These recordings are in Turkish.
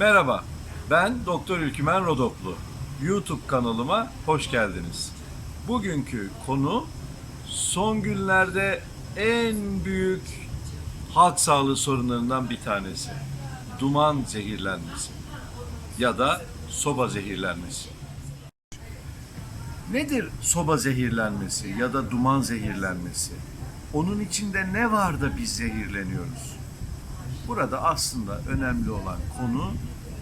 Merhaba, ben Doktor Ülkümen Rodoplu. YouTube kanalıma hoş geldiniz. Bugünkü konu son günlerde en büyük halk sağlığı sorunlarından bir tanesi. Duman zehirlenmesi ya da soba zehirlenmesi. Nedir soba zehirlenmesi ya da duman zehirlenmesi? Onun içinde ne var da biz zehirleniyoruz? Burada aslında önemli olan konu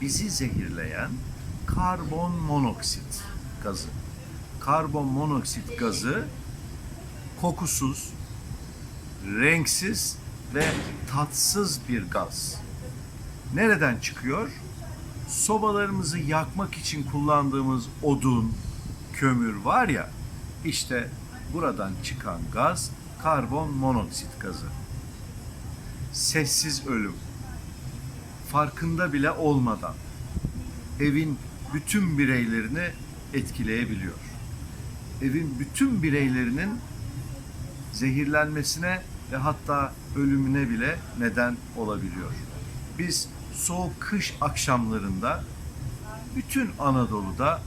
bizi zehirleyen karbon monoksit gazı. Karbon monoksit gazı kokusuz, renksiz ve tatsız bir gaz. Nereden çıkıyor? Sobalarımızı yakmak için kullandığımız odun, kömür var ya, işte buradan çıkan gaz karbon monoksit gazı sessiz ölüm. Farkında bile olmadan evin bütün bireylerini etkileyebiliyor. Evin bütün bireylerinin zehirlenmesine ve hatta ölümüne bile neden olabiliyor. Biz soğuk kış akşamlarında bütün Anadolu'da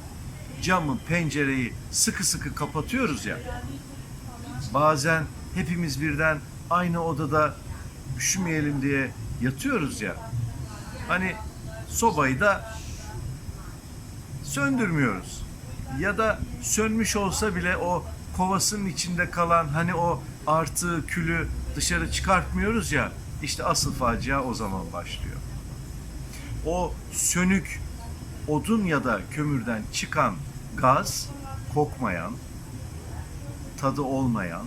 camı, pencereyi sıkı sıkı kapatıyoruz ya. Bazen hepimiz birden aynı odada üşümeyelim diye yatıyoruz ya. Hani sobayı da söndürmüyoruz. Ya da sönmüş olsa bile o kovasının içinde kalan hani o artı külü dışarı çıkartmıyoruz ya. İşte asıl facia o zaman başlıyor. O sönük odun ya da kömürden çıkan gaz kokmayan, tadı olmayan,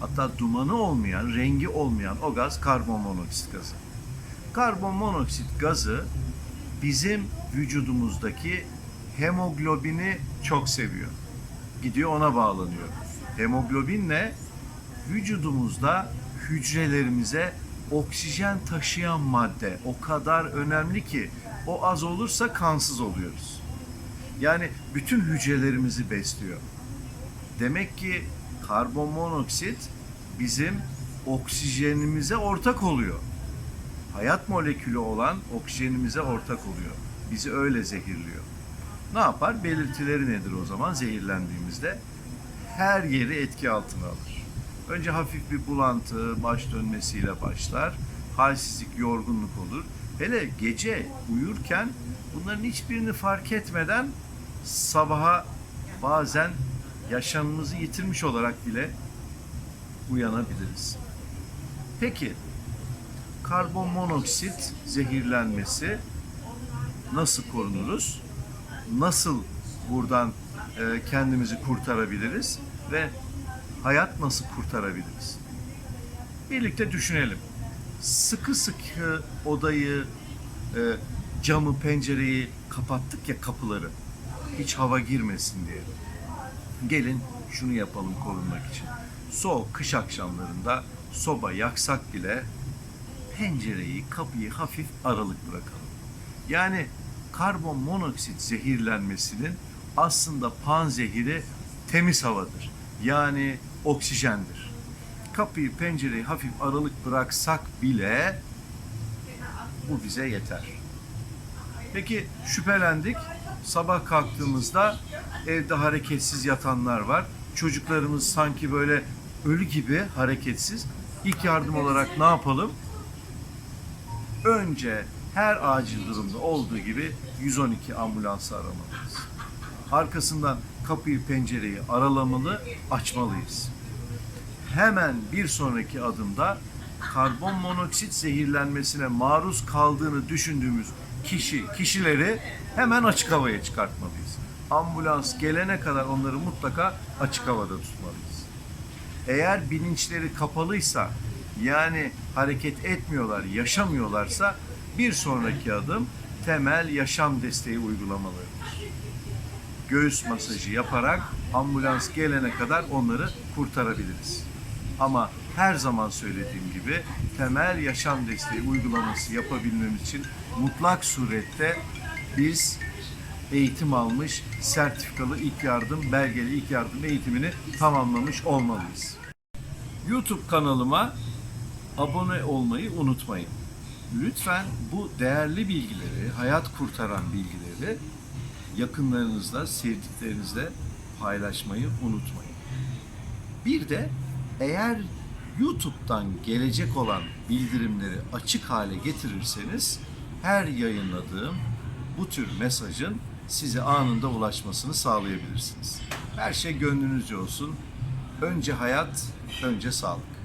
hatta dumanı olmayan, rengi olmayan o gaz karbon monoksit gazı. Karbon monoksit gazı bizim vücudumuzdaki hemoglobini çok seviyor. Gidiyor ona bağlanıyor. Hemoglobin ne? Vücudumuzda hücrelerimize oksijen taşıyan madde o kadar önemli ki o az olursa kansız oluyoruz. Yani bütün hücrelerimizi besliyor. Demek ki karbon monoksit bizim oksijenimize ortak oluyor. Hayat molekülü olan oksijenimize ortak oluyor. Bizi öyle zehirliyor. Ne yapar? Belirtileri nedir o zaman zehirlendiğimizde? Her yeri etki altına alır. Önce hafif bir bulantı, baş dönmesiyle başlar. Halsizlik, yorgunluk olur. Hele gece uyurken bunların hiçbirini fark etmeden sabaha bazen yaşamımızı yitirmiş olarak bile uyanabiliriz. Peki karbon monoksit zehirlenmesi nasıl korunuruz? Nasıl buradan e, kendimizi kurtarabiliriz ve hayat nasıl kurtarabiliriz? Birlikte düşünelim. Sıkı sıkı odayı, e, camı, pencereyi kapattık ya kapıları. Hiç hava girmesin diye. Gelin şunu yapalım korunmak için. Soğuk kış akşamlarında soba yaksak bile pencereyi, kapıyı hafif aralık bırakalım. Yani karbon monoksit zehirlenmesinin aslında panzehiri temiz havadır. Yani oksijendir. Kapıyı, pencereyi hafif aralık bıraksak bile bu bize yeter. Peki şüphelendik. Sabah kalktığımızda evde hareketsiz yatanlar var. Çocuklarımız sanki böyle ölü gibi hareketsiz. İlk yardım olarak ne yapalım? Önce her acil durumda olduğu gibi 112 ambulansı aramalıyız. Arkasından kapıyı pencereyi aralamalı, açmalıyız. Hemen bir sonraki adımda karbon monoksit zehirlenmesine maruz kaldığını düşündüğümüz kişi, kişileri hemen açık havaya çıkartmalıyız. Ambulans gelene kadar onları mutlaka açık havada tutmalıyız. Eğer bilinçleri kapalıysa yani hareket etmiyorlar, yaşamıyorlarsa bir sonraki adım temel yaşam desteği uygulamalarıdır. Göğüs masajı yaparak ambulans gelene kadar onları kurtarabiliriz. Ama her zaman söylediğim gibi temel yaşam desteği uygulaması yapabilmemiz için mutlak surette biz eğitim almış, sertifikalı ilk yardım, belgeli ilk yardım eğitimini tamamlamış olmalıyız. YouTube kanalıma abone olmayı unutmayın. lütfen bu değerli bilgileri, hayat kurtaran bilgileri yakınlarınızla, sevdiklerinizle paylaşmayı unutmayın. Bir de eğer YouTube'dan gelecek olan bildirimleri açık hale getirirseniz her yayınladığım bu tür mesajın size anında ulaşmasını sağlayabilirsiniz. Her şey gönlünüzce olsun. Önce hayat, önce sağlık.